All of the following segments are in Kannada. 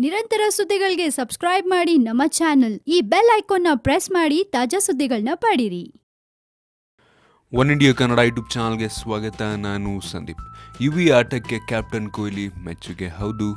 ನಿರಂತರ ಸುದ್ದಿಗಳಿಗೆ ಸಬ್ಸ್ಕ್ರೈಬ್ ಮಾಡಿ ನಮ್ಮ ಚಾನೆಲ್. ಈ ಬೆಲ್ ಐಕಾನ್ನ ಪ್ರೆಸ್ ಮಾಡಿ ತಾಜಾ ಸುದ್ದಿಗಳನ್ನ ಪಡೀರಿ. ಒನ್ ಇಂಡಿಯಾ ಕನ್ನಡ ಯೂಟ್ಯೂಬ್ ಚಾನಲ್ಗೆ ಸ್ವಾಗತ. ನಾನು ಸಂದೀಪ್. ಯುವಿ ಆಟಕ್ಕೆ ಕ್ಯಾಪ್ಟನ್ ಕೊಹ್ಲಿ ಮೆಚ್ಚುಗೆ. ಹೌದು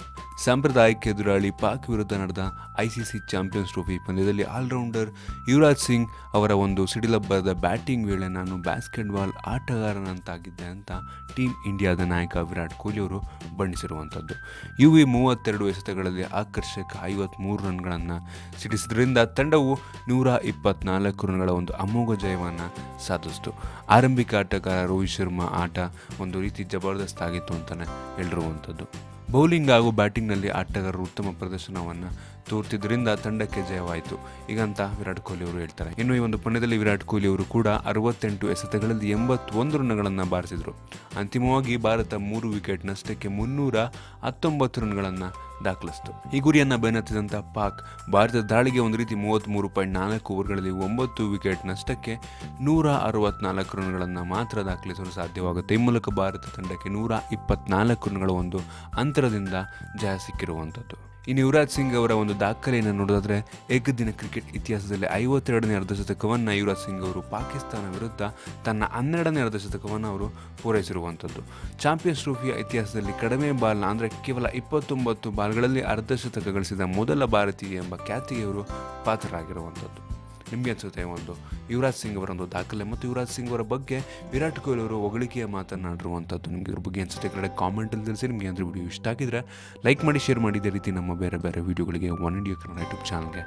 ಸಾಂಪ್ರದಾಯಿಕ ಎದುರಾಳಿ ಪಾಕ್ ವಿರುದ್ಧ ನಡೆದ ಐಸಿಸಿ ಚಾಂಪಿಯನ್ಸ್ ಟ್ರೋಫಿ ಪಂದ್ಯದಲ್ಲಿ ಆಲ್ರೌಂಡರ್ ಯುವರಾಜ್ ಸಿಂಗ್ ಅವರ ಒಂದು ಸಿಡಿಲಬ್ಬರದ ಬ್ಯಾಟಿಂಗ್ ವೇಳೆ ನಾನು ಬ್ಯಾಸ್ಕೆಟ್ಬಾಲ್ ಆಟಗಾರನಂತಾಗಿದ್ದೆ ಅಂತ ಟೀಮ್ ಇಂಡಿಯಾದ ನಾಯಕ ವಿರಾಟ್ ಕೊಹ್ಲಿ ಅವರು ಬಣ್ಣಿಸಿರುವಂಥದ್ದು. ಯು ವಿ ಮೂವತ್ತೆರಡು ಎಸೆತಗಳಲ್ಲಿ ಆಕರ್ಷಕ ಐವತ್ತ್ಮೂರು ರನ್ಗಳನ್ನು ಸಿಡಿಸಿದ್ರಿಂದ ತಂಡವು ನೂರ ಇಪ್ಪತ್ನಾಲ್ಕು ರನ್ಗಳ ಒಂದು ಅಮೋಘ ಜಯವನ್ನು ಸಾಧಿಸಿತು. ಆರಂಭಿಕ ಆಟಗಾರ ರೋಹಿತ್ ಶರ್ಮಾ ಆಟ ಒಂದು ರೀತಿ ಜಬರ್ದಸ್ತ್ ಆಗಿತ್ತು ಅಂತಲೇ ಹೇಳಿರುವಂಥದ್ದು. ಬೌಲಿಂಗ್ ಹಾಗೂ ಬ್ಯಾಟಿಂಗ್ನಲ್ಲಿ ಆಟಗಾರರು ಉತ್ತಮ ಪ್ರದರ್ಶನವನ್ನು ತೋರ್ತಿದ್ದರಿಂದ ತಂಡಕ್ಕೆ ಜಯವಾಯಿತು. ಈಗಂತ ವಿರಾಟ್ ಕೊಹ್ಲಿ ಅವರು ಹೇಳ್ತಾರೆ. ಇನ್ನು ಈ ಒಂದು ಪಂದ್ಯದಲ್ಲಿ ವಿರಾಟ್ ಕೊಹ್ಲಿ ಅವರು ಕೂಡ ಅರವತ್ತೆಂಟು ಎಸೆತಗಳಲ್ಲಿ ಎಂಬತ್ತೊಂದು ರನ್ಗಳನ್ನು ಬಾರಿಸಿದರು. ಅಂತಿಮವಾಗಿ ಭಾರತ ಮೂರು ವಿಕೆಟ್ ನಷ್ಟಕ್ಕೆ ಮುನ್ನೂರ ಹತ್ತೊಂಬತ್ತು ರನ್ಗಳನ್ನು ದಾಖಲಿಸಿತು. ಈ ಗುರಿಯನ್ನು ಬೆನ್ನತ್ತಿದಂಥ ಪಾಕ್ ಭಾರತದ ದಾಳಿಗೆ ಒಂದು ರೀತಿ ಮೂವತ್ತ್ಮೂರು ಪಾಯಿಂಟ್ ನಾಲ್ಕು ಓವರ್ಗಳಲ್ಲಿ ಒಂಬತ್ತು ವಿಕೆಟ್ ನಷ್ಟಕ್ಕೆ ನೂರ ಅರವತ್ನಾಲ್ಕು ರನ್ಗಳನ್ನು ಮಾತ್ರ ದಾಖಲಿಸಲು ಸಾಧ್ಯವಾಗುತ್ತೆ. ಈ ಮೂಲಕ ಭಾರತ ತಂಡಕ್ಕೆ ನೂರ ಇಪ್ಪತ್ನಾಲ್ಕು ರನ್ಗಳ ಒಂದು ಅಂತರದಿಂದ ಜಯ ಸಿಕ್ಕಿರುವಂಥದ್ದು ಇನ್ನು ಯುವರಾಜ್ ಸಿಂಗ್ ಅವರ ಒಂದು ದಾಖಲೆಯನ್ನು ನೋಡೋದಾದ್ರೆ ಏಕದಿನ ಕ್ರಿಕೆಟ್ ಇತಿಹಾಸದಲ್ಲಿ ಐವತ್ತೆರಡನೇ ಅರ್ಧಶತಕವನ್ನು ಯುವರಾಜ್ ಸಿಂಗ್ ಅವರು ಪಾಕಿಸ್ತಾನ ವಿರುದ್ಧ ತನ್ನ ಹನ್ನೆರಡನೇ ಅರ್ಧಶತಕವನ್ನು ಅವರು ಪೂರೈಸಿರುವಂಥದ್ದು. ಚಾಂಪಿಯನ್ಸ್ ಟ್ರೋಫಿಯ ಇತಿಹಾಸದಲ್ಲಿ ಕಡಿಮೆ ಬಾಲ್ನ ಅಂದರೆ ಕೇವಲ ಇಪ್ಪತ್ತೊಂಬತ್ತು ಬಾಲ್ಗಳಲ್ಲಿ ಅರ್ಧಶತಕ ಗಳಿಸಿದ ಮೊದಲ ಭಾರತೀಯ ಎಂಬ ಖ್ಯಾತಿಗೆ ಅವರು ಪಾತ್ರರಾಗಿರುವಂಥದ್ದು. ನಿಮಗೆ ಅನಿಸುತ್ತೆ ಒಂದು ಯುವರಾಜ್ ಸಿಂಗ್ ಅವರೊಂದು ದಾಖಲೆ ಮತ್ತು ಯುವರಾಜ್ ಸಿಂಗ್ ಅವರ ಬಗ್ಗೆ ವಿರಾಟ್ ಕೊಹ್ಲಿ ಅವರು ಹೊಗಳಿಕೆಯ ಮಾತನಾಡಿರುವಂಥದ್ದು ನಿಮಗೆ ಇವ್ರ ಬಗ್ಗೆ ಅನಿಸುತ್ತೆ? ಕಡೆ ಕಾಮೆಂಟಲ್ಲಿ ತಿಳಿಸಿ, ನಿಮಗೆ ಅಂದರೆ ವಿಡಿಯೋ ಇಷ್ಟ ಆಗಿದ್ರೆ ಲೈಕ್ ಮಾಡಿ ಶೇರ್ ಮಾಡಿ, ಇದೇ ರೀತಿ ನಮ್ಮ ಬೇರೆ ಬೇರೆ ವೀಡಿಯೋಗಳಿಗೆ ಒನ್ ಇಂಡಿಯಾ ಕನ್ನಡ ಯೂಟ್ಯೂಬ್ ಚಾನಲ್ಗೆ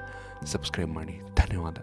ಸಬ್ಸ್ಕ್ರೈಬ್ ಮಾಡಿ. ಧನ್ಯವಾದ.